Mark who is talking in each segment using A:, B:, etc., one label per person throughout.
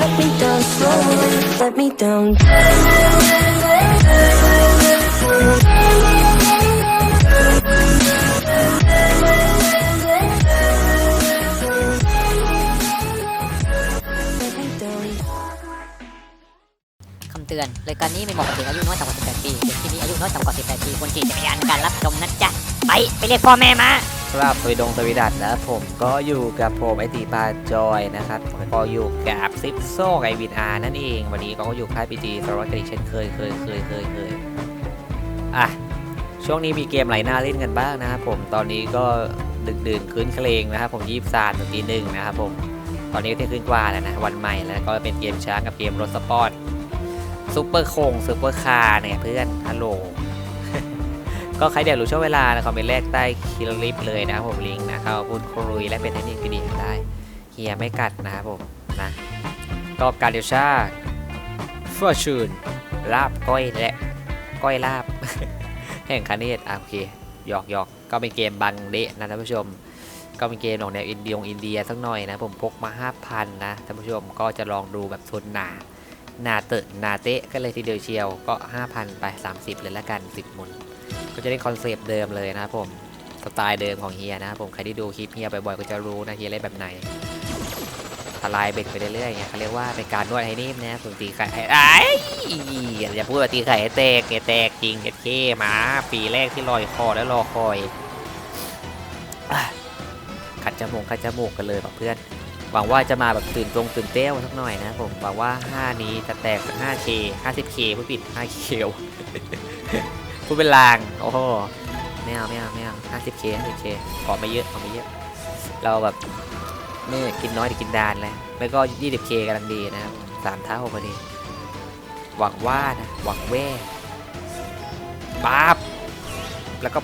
A: let me down Let me down.
B: คำเตือนรายการนี้ไม่เหมาะกับเด็กอายุน้อยต่ำกว่า 18 ปี เด็กที่มีอายุน้อยต่ำกว่า 18 ปีควรขี่จักรยานในการรับชมนะจ๊ะ ไปไปเรียกพ่อแม่มา
C: ครับสวีดงสวีดัตนะผมก็อยู่กับผมไอตีปาจอยนะครับก็อยู่กับซิปโซไอวินอานั่นเอง วันนี้ก็อยู่ค่ายพีจีสารวัตรกันอีกเช่นเคยเคยเคยเคยเคยอะช่วงนี้มีเกมไหลน่าเล่นกันบ้างนะครับผมตอนนี้ก็ดึกดื่นคืนเคลงนะครับผมยี่สิบสามถึงตีหนึ่งนะครับผมตอนนี้ก็เที่ยงคืนกว่าแล้วนะวันใหม่แล้วก็เป็นเกมช้างกับเกมรถสปอร์ตซูเปอร์โคงซูเปอร์คาร์เนี่ยเพื่อนฮัลโหล ก็ใครเดี๋ยวรู้ช่วงเวลานะคอมเมนต์แรกใต้คลิปเลยนะครับผมลิงก์นะเข้าพูดคุยและเป็นเทคนิคดีๆได้เฮียไม่กัดนะครับผมนะก็การเดชาฟอร์ชูนลาบก้อยและก้อยลาบ แห่งคาเนตอะโอเคหยอกหยอกก็เป็นเกมบังเดะนะท่านผู้ชม ก็เป็นเกมของแนวอินเดียอินเดียสักหน่อยนะผมพกมา 5,000 นะท่านผู้ชมก็จะลองดูแบบทุนหนานาเตะนาเตะก็เลยทีเดียวเชียวก็ 5,000 ไป 30 เลยละกัน 10หมุน ก็จะได้คอนเซปต์เดิมเลยนะครับผมสไตล์เดิมของเฮียนะครับผมใครที่ดูคลิปเฮียบ่อยๆก็จะรู้นะเฮียเล่นแบบไหนทลายเบ็ดไปเรื่อยๆไงเขาเรียกว่าเป็นการนวดให้นิ่มนะผมตีไข่ไอ้อย่าพูดว่าตีไข่แตกแกแตกจริงเอ็ดเคมาปีแรกที่ลอยคอแล้วรอคอยขัดจมูกขัดจมูกกันเลยเพื่อนหวังว่าจะมาแบบตื่นตรงตื่นเต้วสักหน่อยนะผมหวังว่า 5 นี้จะแตกสัก 5K 50K ผู้ผิด 5K พูดเป็นลาง โอ้โหไม่เอาไม่เอาไม่เอา 50K 50K ขอไม่เยอะขอไม่เยอะ เราแบบไม่กินน้อยแต่กินดานเลยแล้วก็ 20K กำลังดีนะครับสามเท่าพอดี หวังว่านะ หวังแว่ปั๊บแล้วก็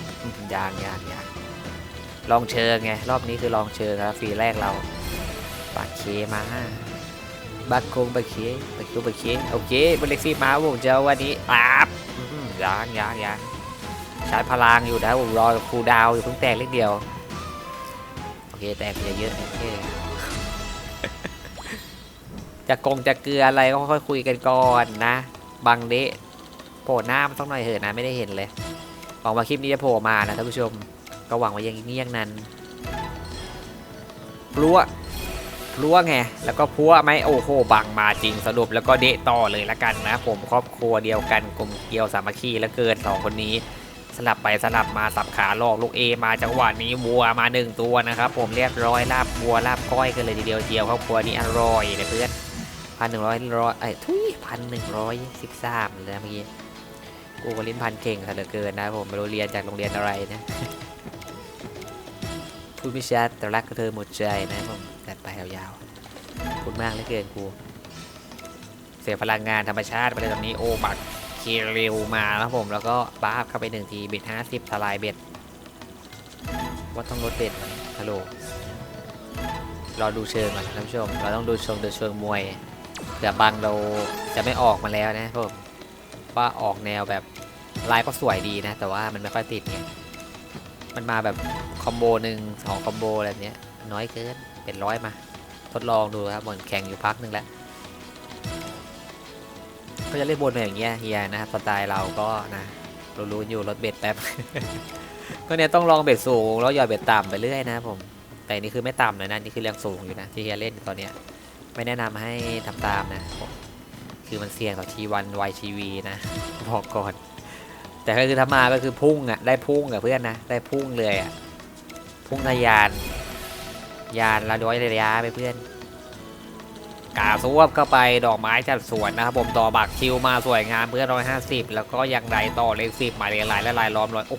C: ยางยางยางลองเชิงไง รอบนี้คือลองเชิงครับฟรีแรกเราบักเคมาบักคงบักเคบักคงบักเคโอเคบักเล็กซี่มาผมเจอวันนี้ปั๊บ ยางยางยางใช้พลังอยู่นะผมรอครูดาวอยู่เพิ่งแตกเล็กเดียว โอเค แตกเยอะเยอะโอเคจะกงจะเกลืออะไรก็ค่อยๆคุยกันก่อนนะบังเดะโผล่หน้ามันต้องหน่อยเถอะนะไม่ได้เห็นเลยหวังว่าคลิปนี้จะโผล่มานะท่านผู้ชม ก็หวังว่าอยังนี้ยังนั้นพลัว พลัวไงแล้วก็พัวไหมโอ้โหบังมาจริงสรุปแล้วก็เดะต่อเลยละกันนะผมครอบครัวเดียวกันกลมเกลียวสามัคคีแล้วเกินสองคนนี้สลับไปสลับมาสับขาหลอกลูกเอมาจังหวะนี้วัวมาหนึ่งตัวนะครับผมเรียบร้อยลาบวัวลาบก้อยกันเลยทีเดียวเจียวครอบครัวนี้อร่อยนะเพื่อนพันหนึ่งร้อยร้อยไอ้ทุยพันหนึ่งร้อยสิบสามเลยเมื่อกี้กูก็ลิ้นพันเก่งเหลือเกินนะผมไม่รู้เรียนจากโรงเรียนอะไรนะ พูดไม่ชัดแต่รักกับเธอหมดใจนะผมจัดไปยาวๆพูดมากเหลือเกินกูเสียพลังงานธรรมชาติไปเลยตอนนี้โอ้บักเคเร็วมาแล้วผมแล้วก็บ้าบเข้าไปหนึ่งทีเบ็ดห้าสิบทลายเบ็ดว่าต้องลดเบ็ดไหมฮัลโหลรอดูเชิงก่อนท่านผู้ชม เราต้องดูเชิงเดินเชิงมวยเผื่อบางเราจะไม่ออกมาแล้วนะผมว่าออกแนวแบบลายก็สวยดีนะ แต่ว่ามันไม่ค่อยติดไง มันมาแบบคอมโบหนึ่งสองคอมโบอะไรแบบเนี้ยน้อยเกินเป็นร้อยมา ทดลองดูครับเหมือนแข่งอยู่พักหนึ่งแล้วก็จะเล่นบนแบบอย่างเงี้ยเฮียนะครับสไตล์เราก็นะรู้ๆอยู่รถเบ็ดแป๊บก็เนี่ยต้องลองเบ็ดสูงแล้วหย่อนเบ็ดต่ำไปเรื่อยนะผมแต่นี่คือไม่ต่ำเลยนะนี่คือแรงสูงอยู่นะที่เฮียเล่นตอนเนี้ยไม่แนะนำให้ทำตามนะผมคือมันเสี่ยงต่อทีวันวทีวีนะบอกก่อน แต่ก็คือถ้ามาก็คือพุ่งอะได้พุ่งกับเพื่อนนะได้พุ่งเลยอะพุ่งทะยาน ยานละร้อยระยะไปเพื่อนกาสวบเข้าไปดอกไม้จัดสวนนะครับผมต่อบักคิวมาสวยงามเพื่อนร้อยห้าสิบแล้วก็ยังไดต่อเลขสิบหมายเลขหลายและลายล้อมร้อยโอ้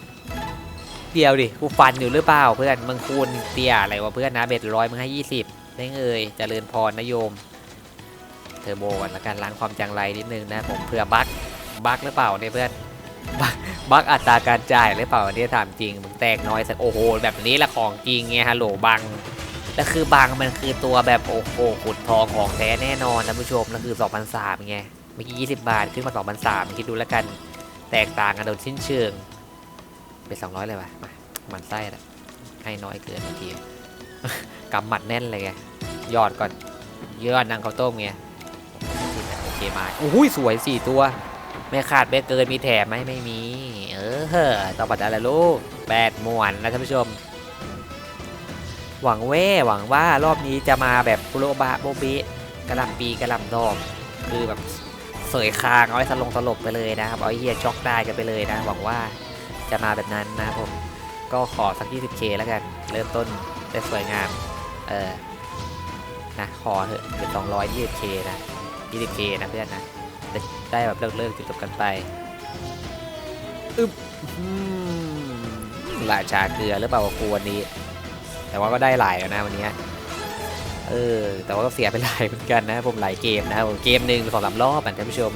C: เดียวดิกูฟันอยู่หรือเปล่าเพื่อนมึงคูณเตี้ยอะไรวะเพื่อนนะเบ็ดร้อยมึงให้ยี่สิบได้เงยเจริญพรนะโยม เทอร์โบก่อนละกันล้างความจังไรนิดนึงนะผมเผื่อบั๊กบั๊กหรือเปล่าเนี่ยเพื่อนบัก บั๊กอัตราการจ่ายหรือเปล่าเนี่ยถามจริงมึงแตกน้อยสักโอ้โหแบบนี้ละของจริงไงฮัลโหลบังแล้วคือบางมันคือตัวแบบโอ้โหขุดทองของแท้แน่นอนนะผู้ชมแล้วคือ2,003ไงเมื่อกี้20 บาทขึ้นมา2,003คิดดูแล้วกันแตกต่างกันโดยสิ้นเชิงเป็น200เลยว่ะมามันไส้ละให้น้อยเกินบางทีกำหมัดแน่นเลยไงยอดก่อนยอดนางข้าวต้มไงโอเคมาอุ้ยสวยสี่ตัว ไม่ขาดไม่เกินมีแถมไหมไม่มี เออต่อปัดอะไรลูกแปดหมวนนะท่านผู้ชม หวังเว่หวังว่ารอบนี้จะมาแบบโรบะโบบะกระลำปีกระลำดอกคือแบบเสยคางเอาไว้สลงสลบไปเลยนะครับเอาไอ้เฮียช็อกได้กันไปเลยนะ หวังว่าจะมาแบบนั้นนะผมก็ขอสัก 20k แล้วกัน เริ่มต้นได้สวยงาม เออนะขอเถอะเป็น 220k นะ 20k นะเพื่อนนะ ได้ได้แบบเลิกเลิกจบๆกันไปอึ๊บอืมราชาเกลือหรือเปล่าวะครูวันนี้ แต่ว่าก็ได้หลายแล้วนะวันเนี้ยเออ แต่ว่าก็เสียไปหลายเหมือนกันนะ ผมหลายเกมนะครับผมเกมหนึ่งสองสามรอบอะท่านผู้ชม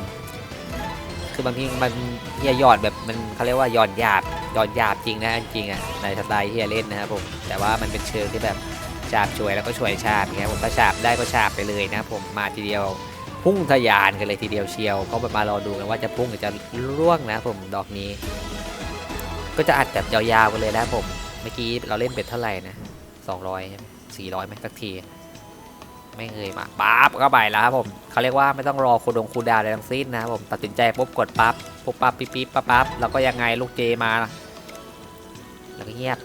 C: คือบางทีมันเฮียหยอดแบบมันเขาเรียกว่าหยอดหยาบหยอดหยาบจริงนะจริงอะในสไตล์ที่เล่นนะครับผมแต่ว่ามันเป็นเชิงที่แบบฉาบช่วยแล้วก็ช่วยฉาบอย่างเงี้ยผมถ้าฉาบได้ก็ฉาบไปเลยนะครับผมมาทีเดียว พุ่งทะยานกันเลยทีเดียวเชียวก็มารอดูกันว่าจะพุ่งหรือจะร่วงนะผมดอกนี้ ก็จะอัดแบบยาวๆกันเลยนะผมเมื่อกี้เราเล่นเป็ดเท่าไหร่นะ200ใช่ไหม400ไหมสักทีไม่เคยมาปั๊บก็ไปแล้วครับผมเขาเรียกว่าไม่ต้องรอคูดงคูดาวอะไรทั้งสิ้นนะครับผมตัดสินใจปุ๊บกดปั๊บปุ๊บปั๊บปิ๊บปิ๊บปั๊บปั๊บแล้วก็ยังไงลูกเจมา แล้วก็เงียบ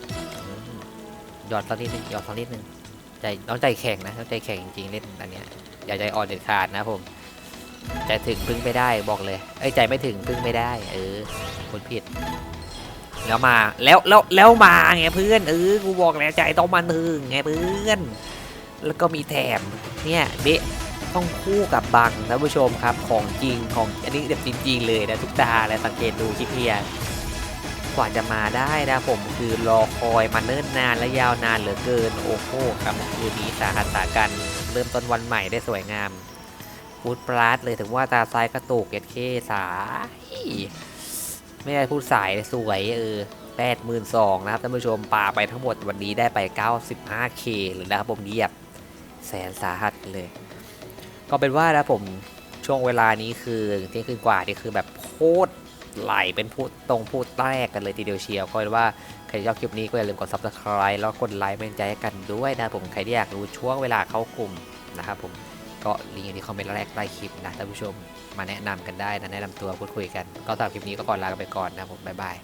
C: หยอดสักนิดนึงหยอดสักนิดนึงใจต้องใจแข็งนะต้องใจแข็งจริงๆเล่นอันเนี้ย อย่าใจอ่อนเด็ดขาดนะผมใจถึงพึ่งไม่ได้บอกเลยไอ้ใจไม่ถึงพึ่งไม่ได้ เออคนผิด แล้วมาแล้วแล้วแล้วมาไงเพื่อนเออกูบอกแล้วใจต้องมาถึงไงเพื่อน แล้วก็มีแถมเนี่ยเบะต้องคู่กับบังท่านผู้ชมครับของจริงของอันนี้แบบจริงๆเลยนะทุกตาและสังเกตดูคลิปเพียกว่าจะมาได้นะผมคือรอคอยมาเนิ่นนานและยาวนานเหลือเกินโอ้โหครับคืนนี้สาหัสสากัน เริ่มต้นวันใหม่ได้สวยงามพูดปราดเลยถึงว่าตาซ้ายกระตุกเก็ดเคสาไม่ได้พูดสายสวยเออแปดหมื่นสองนะครับท่านผู้ชมปาไปทั้งหมดวันนี้ได้ไป 95k หรือนะครับผมเหยียบแสนสาหัสเลย ก็เป็นว่านะผมช่วงเวลานี้คือเที่ยงคืนกว่านี่คือแบบโคตรไหลเป็นพูดตรงพูดแรกกันเลยทีเดียวเชียวก็เป็นว่า ครชอบคลิปนี้ก็อย่าลืมกด subscribe แล้วกดไลค์เป็นใจให้กันด้วยนะผมใครที่อยากรู้ช่วงเวลาเข้ากลุ่มนะครับผมก็ลิงก์อยู่ที่คอมเมนต์แรกใต้คลิปนะท่านผู้ชมมาแนะนำกันได้นะแนะนำตัวพูดคุยกัน ก็สำหรับคลิปนี้ก็ก่อนลากันไปก่อนนะผมบ๊ายบาย